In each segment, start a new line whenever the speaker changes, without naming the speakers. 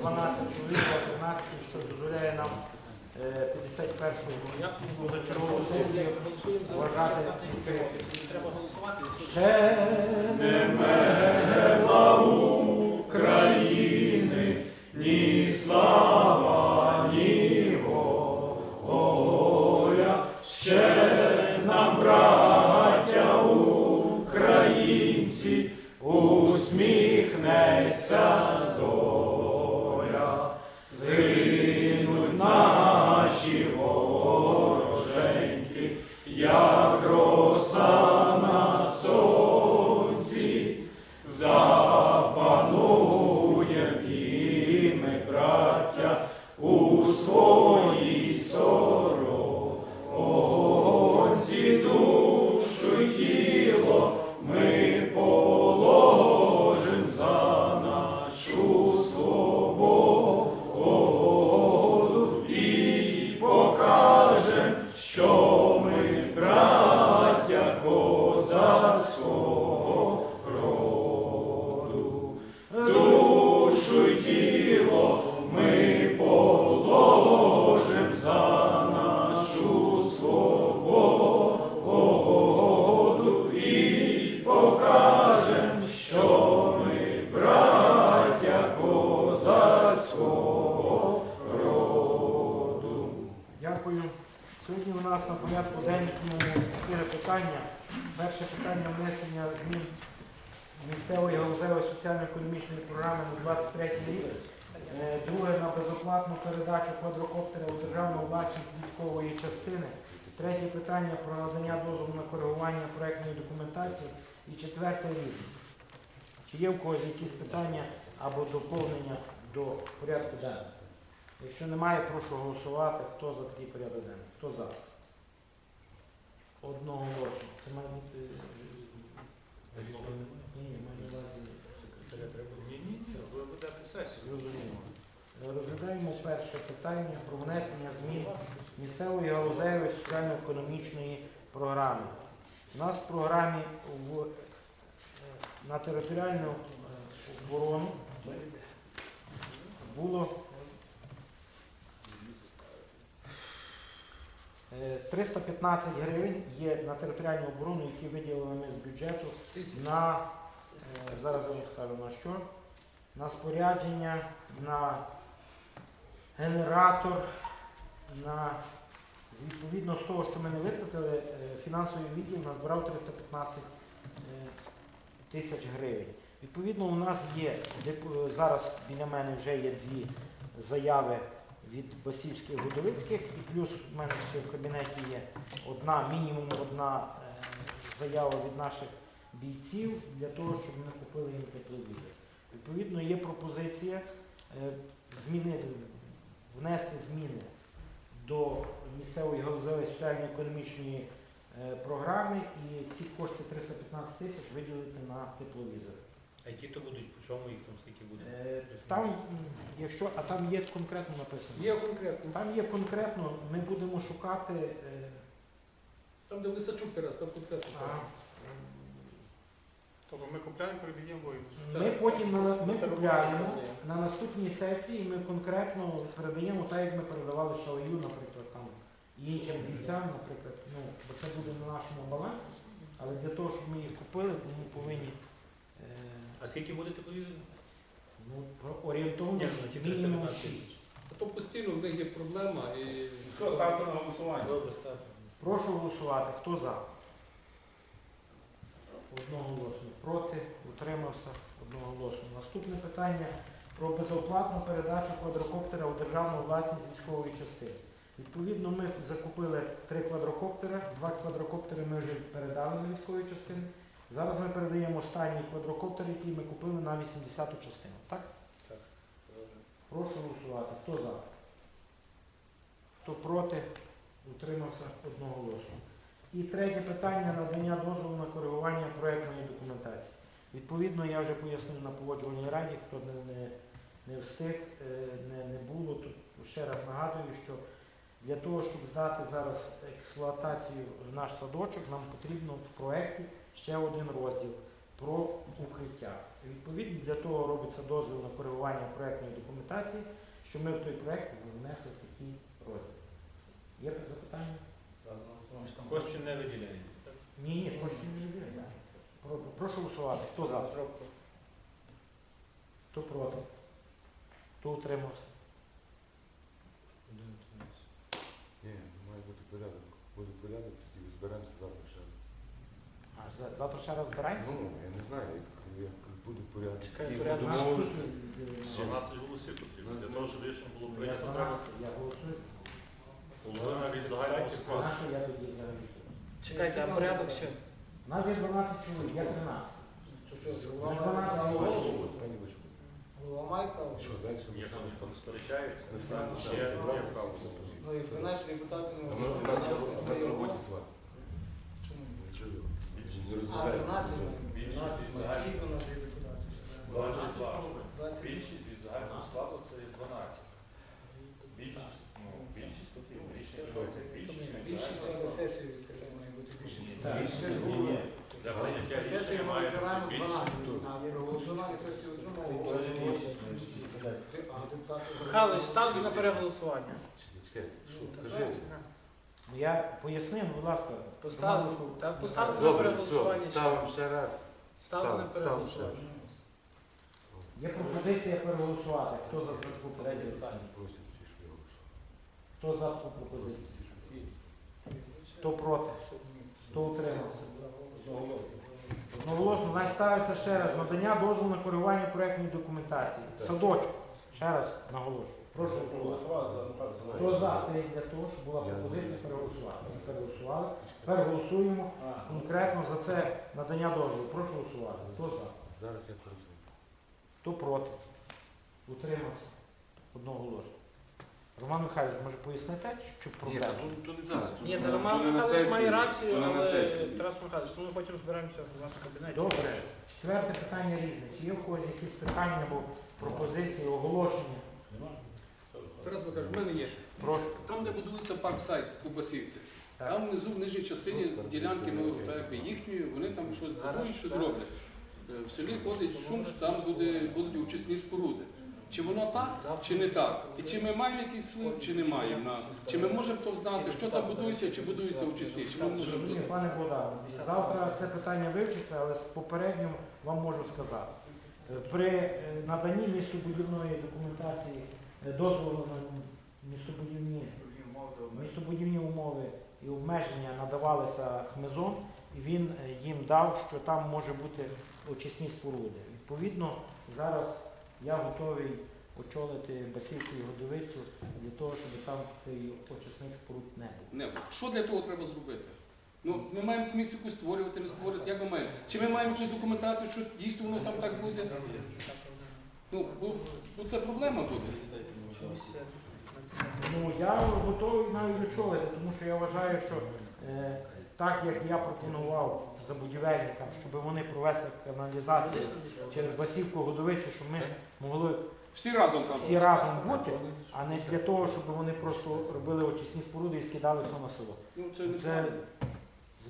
12 чоловік, а 13, що дозволяє нам е, 51-го позачергову сесію вважати. Ще не мела України, ні слава, ні воля. Ще нам, браття українці, усміхнеться Душу ми положим за нашу свободу і покажем, що ми браття козацького роду. Дякую. Сьогодні у нас на порядку денному чотири питання. Перше питання внесення змін місцевої галузевої соціально-економічної програми на 23 рік. Е, Друге на безоплатну передачу квадрокоптера у державну власність військової частини. Третє питання про надання дозволу на коригування проектної документації. І четверте різне. Чи є в когось якісь питання або доповнення до порядку денного? Якщо немає, прошу голосувати. Хто за такий порядок денний? Хто за? Одного голосу. Це має бути. Розглядаємо перше питання про внесення змін місцевої галузевої соціально-економічної програми. У нас в програмі е, на територіальну е, оборону було 315 гривень є на територіальну оборону, які виділили ми з бюджету на е, зараз я вам скажу на що. На спорядження, на генератор, на відповідно з того, що ми не витратили, е, фінансовий відділ назбирав 315 е, тисяч гривень. Відповідно, у нас є зараз біля мене вже є дві заяви від Басівських Гудовицьких, і плюс в мене ще в кабінеті є одна, мінімум одна е, заява від наших бійців для того, щоб ми купили їм тепловізор. Відповідно, є пропозиція е, змінити, внести зміни до місцевої галузевої соціально-економічної е, програми і ці кошти 315 тисяч виділити на тепловізор.
А які то будуть, по чому їх там скільки буде?
Е, Там, якщо, а там є конкретно написано.
Є конкретно.
Там є конкретно, ми будемо шукати. е,
Там, де Лисачук зараз, там конкретно.
а,
Тобто ми купляємо, передаємо воїну.
Ми потім на, ми
Так,
купляємо
так.
на наступній сесії. Ми конкретно передаємо так, як ми передавали шалаю, наприклад, там і іншим бійцям, наприклад. Ну, бо це буде на нашому балансі. Але для того, щоб ми їх купили, то ми повинні е,
А скільки буде тепловізор?
ну, орієнтовно мінімум
315
6.
А то постійно в них є проблема і
Все, ставте на голосування.
Добре, ставте.
Прошу голосувати. Хто за? Одноголосно. Проти? Утримався? Одноголосно. Наступне питання про безоплатну передачу квадрокоптера у державну власність військової частини. Відповідно, ми закупили три квадрокоптера. Два квадрокоптери ми вже передали на військові частини. Зараз ми передаємо останній квадрокоптер, який ми купили на 80-ту частину. Так? Прошу голосувати. Хто за? Хто проти? Утримався одноголосно. І третє питання надання дозволу на коригування проєктної документації. Відповідно, я вже пояснив на погоджувальній раді, хто не, не, не встиг, е, не, не було. Тут ще раз нагадую, що для того, щоб здати зараз експлуатацію в наш садочок, нам потрібно в проєкті ще один розділ про укриття. Відповідно, для того робиться дозвіл на коригування проєктної документації, що ми в той проєкт внесли такий розділ. Є запитання?
Кошти не виділяють.
Ні, ні, коштів не живе. Про- Прошу голосувати. Хто за? Хто проти? Хто утримався?
Утримався.
Ні, має бути порядок. Буде порядок, тоді зберемося завтра ще
А за- завтра ще раз збираємося?
Ну, я не знаю, як, як буде порядок.
Чекай, порядок.
будемо
Нас
домовитися.
тут, е,
12 голосів потрібно. Для того, щоб рішення було
Я
прийнято, треба
12, я голосую.
половина від загального
А
складу.
на що я тоді взагалі? тут?
Чекайте, а порядок ще?
У нас є 12 чоловік, я 13.
Голова
Голова
має
має
право
право.
пані Вишко.
Голова має право?
Що, далі?
Якщо ніхто не сперечається,
Ми
є є право.
Ну, і 12 депутатів не
ми у нас у нас роботі звати.
Чому? А,
розмовляю.
13
Більшість від загального
Скільки у нас є депутатів?
22.
20.
Більшість від загального складу це 12. Більшість, ну, більшість такі, рішення, що це більшість від
Більшість
загального
але
складу.
сесію має бути більше.
Так.
Більшість
Ні,
голови.
ні.
Для прийняття
Сесію
рішення
ми
має бути більшість.
12, а при голосуванні хтось і
більшість.
Ти- А депутати...
Михайлович, ставте на переголосування.
Чекай, чекай, що, кажи.
Ну, Я пояснив, будь ласка.
Поставте,
Роман
так, поставте на
Добре,
переголосування.
все, ставимо ще раз.
Ставте на переголосування.
Є пропозиція переголосувати. Хто за таку пропозицію?
Просять всі, що я голосую.
Хто за таку пропозицію?
Просять всі, що я
Хто проти? Хто утримався? Одноголосно, значить ставиться ще раз надання дозволу на коригування проєктної документації.
Так.
Садочок. Ще раз наголошую. Прошу голосувати. Хто за? Це є для того, щоб була пропозиція переголосувати. Ми переголосували. Тепер голосуємо конкретно за це надання дозволу. Прошу голосувати. Хто за?
Зараз я працюю.
Хто проти? Утримався. Одноголосно. Роман Михайлович, може поясните, що
Ні,
проблема?
то, то не зараз.
Ні, та Роман
то
Михайлович
сесії,
має рацію,
то
але. Тарас Михайлович, то ми потім зберемося у вас в кабінеті.
Добре. Четверте питання різне. Чи є в когось якісь питання або пропозиції, оголошення?
Тарас Захарович, в мене є.
Прошу.
Там, де будується парк-сайт у Басівці,
Так.
там внизу в нижній частині ділянки ну, так якби їхньої, вони там щось будують, щось роблять. Е, В селі ходить шум, що там буде, будуть очисні споруди. Чи воно так, чи не так? І чи ми маємо якийсь вплив, чи не маємо? На... Чи ми можемо то знати, що там будується, чи будується очисні? Чи ми можемо то
Шановні
знати?
пане Богдане, завтра це питання вивчиться, але з попередньо вам можу сказати. При е, наданні містобудівної документації е, дозволу на містобудівні, містобудівні умови і обмеження надавалися хмизом, і він е, їм дав, що там може бути очисні споруди. Відповідно, зараз я готовий очолити Басівку і Годовицю для того, щоб там очисних споруд не було.
Не, що для того треба зробити? Ну, ми маємо комісію якусь створювати, не створювати, як ми маємо? Чи ми маємо якусь документацію, що дійсно воно там так буде? Ну, бо, це проблема буде.
Ну я готовий навіть очолити, тому що я вважаю, що е, так як я пропонував забудівельникам, щоб вони провели каналізацію через Басівку Годовицю, щоб ми могли
Всі разом там.
всі разом бути, а не для того, щоб вони просто робили очисні споруди і скидали все на село.
Ну, це не
Це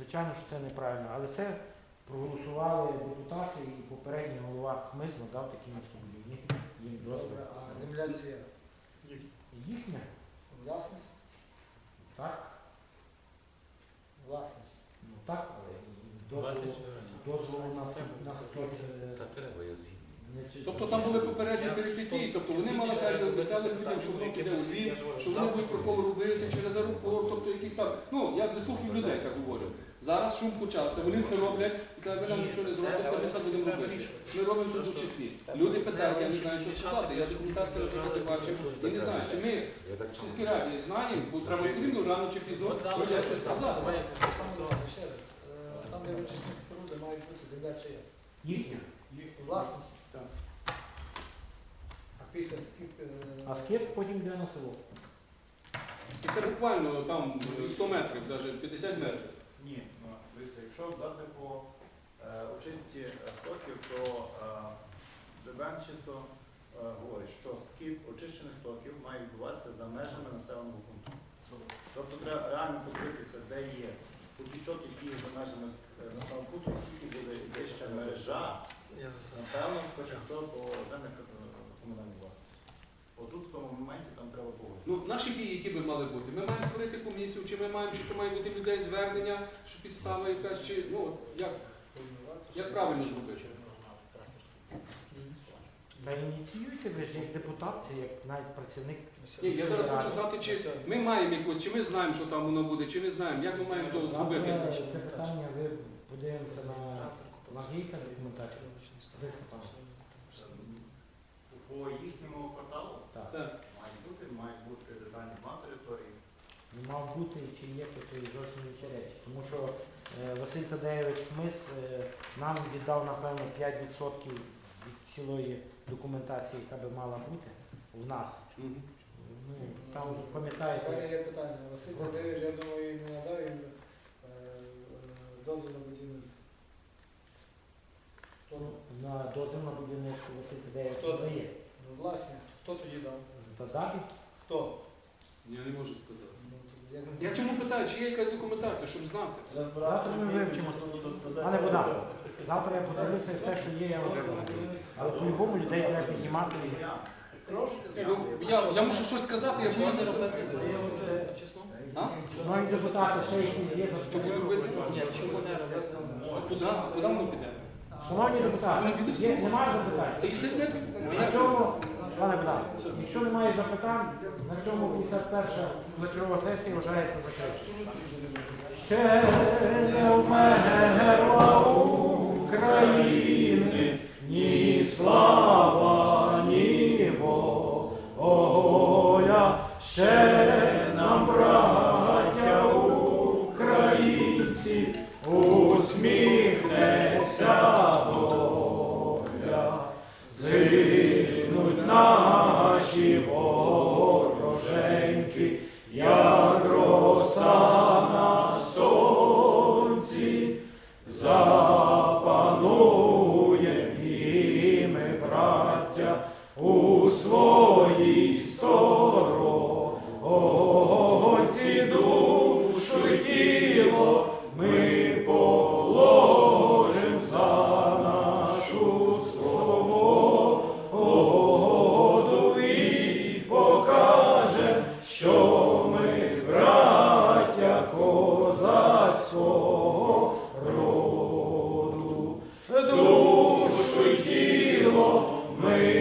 звичайно, що це неправильно, але це проголосували депутати і попередній голова ХМИЗ надав такі містобудівні їм дозвіл.
Добре, а земля чия?
Їхня,
Власність?
так?
Власність.
Ну так, але дозволу,
20
дозволу у нас, у нас тут, е,
Та треба, я згідний.
не чи-
Тобто там були попередні перипетії, тобто вони мали так, обіцяли людям, що воно піде у Львів, що вони будуть прокол робити через аеропорт, тобто якісь там. Ну, я заслухав людей, так говорю. Зараз шум почався, вони це роблять, і кажуть, ви нам нічого не зробите, ми це будемо робити. Ми робимо тут чесні. Люди питають, я не знаю, що сказати. Я документацію не бачив, я не знаю, чи ми в сільській раді знаємо, бо треба все рівно рано чи пізно щось щось сказати.
Е, Там, де вичисні споруди, мають бути земля чия?
Їхня.
Власність?
Так.
А після скільки... е,
А скид потім йде на село.
І це буквально там 100 метрів, навіть 50 метрів.
Ні, ну, дивіться, якщо взяти по е, очистці е, стоків, то е, ДБН чисто е, говорить, що скид очищених стоків має відбуватися за межами населеного пункту. Тобто треба реально подивитися, де є потічок, який за межами населеного пункту, скільки буде вища мережа, напевно, 100 по землях е, комунальної власності. Отут в тому моменті там треба погодити.
Ну, наші дії, які би мали бути? Ми маємо створити комісію, чи ми маємо, чи то має бути людей звернення, що підстава якась, чи ну як, як правильно зробити?
Та ініціюйте ви ж як депутат, чи як навіть працівник.
Ні, я зараз хочу знати, чи ми маємо якусь, чи ми знаємо, що там воно буде, чи не знаємо, як ми маємо то зробити.
Завтра це питання ви подивимося на магійка документацію.
По їхньому кварталу
Так.
Так.
мають бути, мають бути детальні план території.
Мав бути чи є, то це зовсім інші речі. Тому що е, Василь Тадеєвич Хмис е, нам віддав, напевно, 5% від цілої документації, яка би мала бути в нас. Ну, там,
У мене
пам'ятаєте,
є питання. Василь Тадеєвич, я думаю, не надав їм е, е, дозвіл на будівництво. Хто?
на дозвіл на будівництво Василь Тадеєвич
Хто
дає.
Ну, власне, хто тоді дав?
Та?
Хто?
Я не можу сказати.
Ну,
Я чому питаю, чи є якась документація, щоб знати?
Завтра ми вивчимо. Пане Богдан, завтра я подивлюся все, що є, я вам скажу. Але по-любому людей треба піднімати.
Ну, я, я мушу щось сказати, я боюся. А?
Шановні депутати, ще якісь є
Що буде робити?
Ні, чому не робити?
Куди? Куди воно піде?
Шановні депутати, є, немає запитань?
Це і все? Ну,
На цьому, пане Богдан, якщо немає запитань, на чому 51 вечорова сесія вважається закритою. Ще не вмерла України ні слава, ні воля, ще тіло